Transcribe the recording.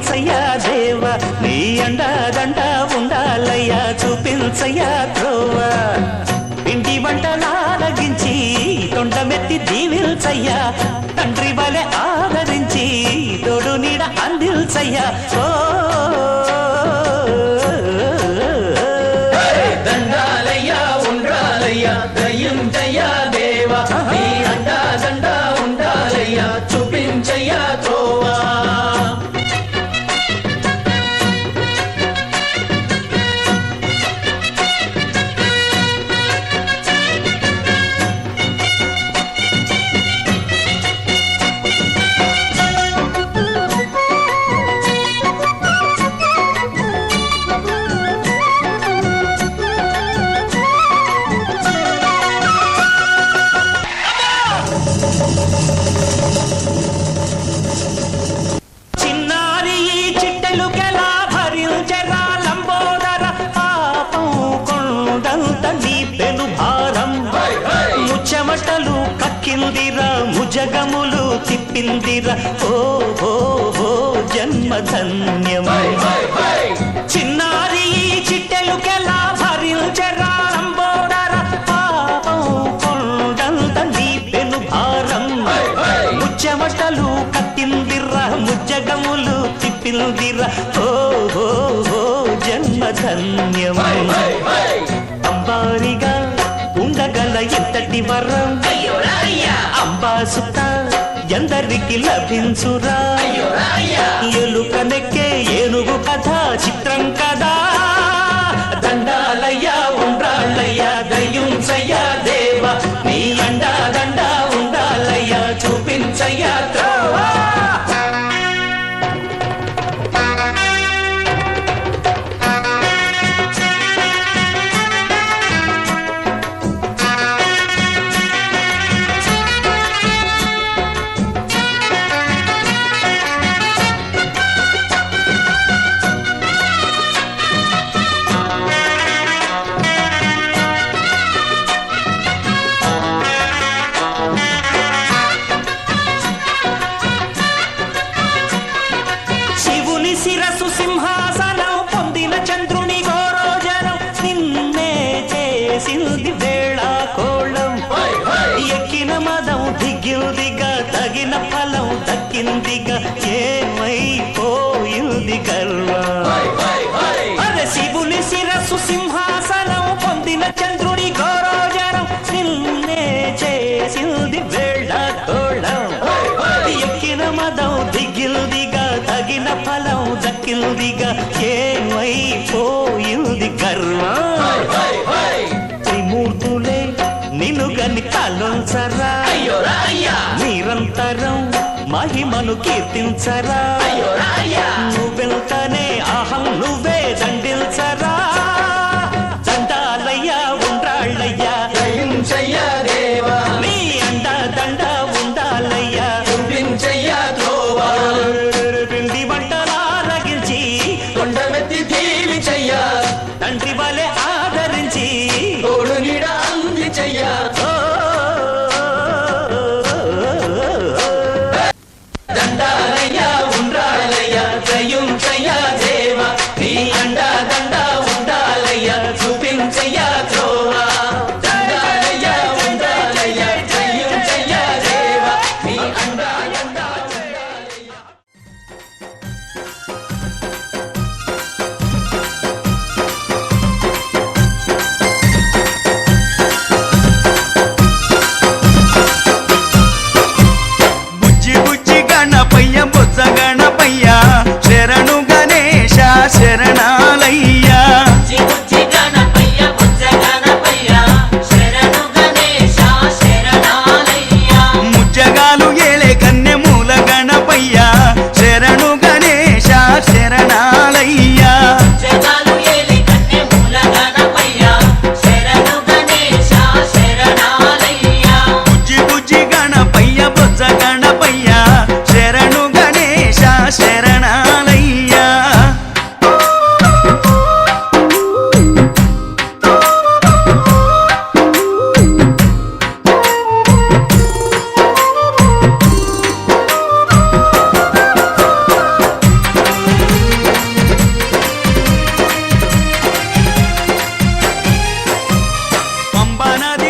చూపించయ్యా దేవ. నీ అండ దండ ఉండాలయ్య చూపించయ్యా త్రోవ. పిండి వంటలారగించి తొండమెత్తి దీవిల్చయ్యా తండ్రి వలె ఆదరించి తోడు నీడ అందిల్చయ్యా ఓ జగములు తిప్పిందిరా. ఓ ఓ ఓ జన్మధన్యమై చిన్నారి ఈ చిట్టెలుకెలా భరించరా? లంబోదర పాపం కొండంత నీ పెను భారం. ముచ్చమటలు కట్టిందిరా ముజ్జగములు తిప్పిందిరా ఓ ఓ ఓ జన్మధన్యమై అంబారిగా ఉండగల ఎంతటి వరం? సుత ఎందరికి లభించురా? ఎలుక నెక్కే ఏనుగు కథ చిత్రం శిరసు సింహాసనం పొందిన చంద్రుని గోరోజనం. నిన్నే చేసింది వేళ కోళం ఎక్కిన మదం దిగిందిగా తగిన ఫలం దక్కిందిగా ఏమైపోయింది గర్వం అరే శివుని శిరసు సింహాసనం పొందిన చంద్రుని గోరోజనం. దొరికిందిగా ఏమైపోయింది కర్మ? త్రిమూర్తులే నిలుగని తలొంచరా? నిరంతరం మహిమను కీర్తించరా? கல்யாண பையன் பொச்சக nadie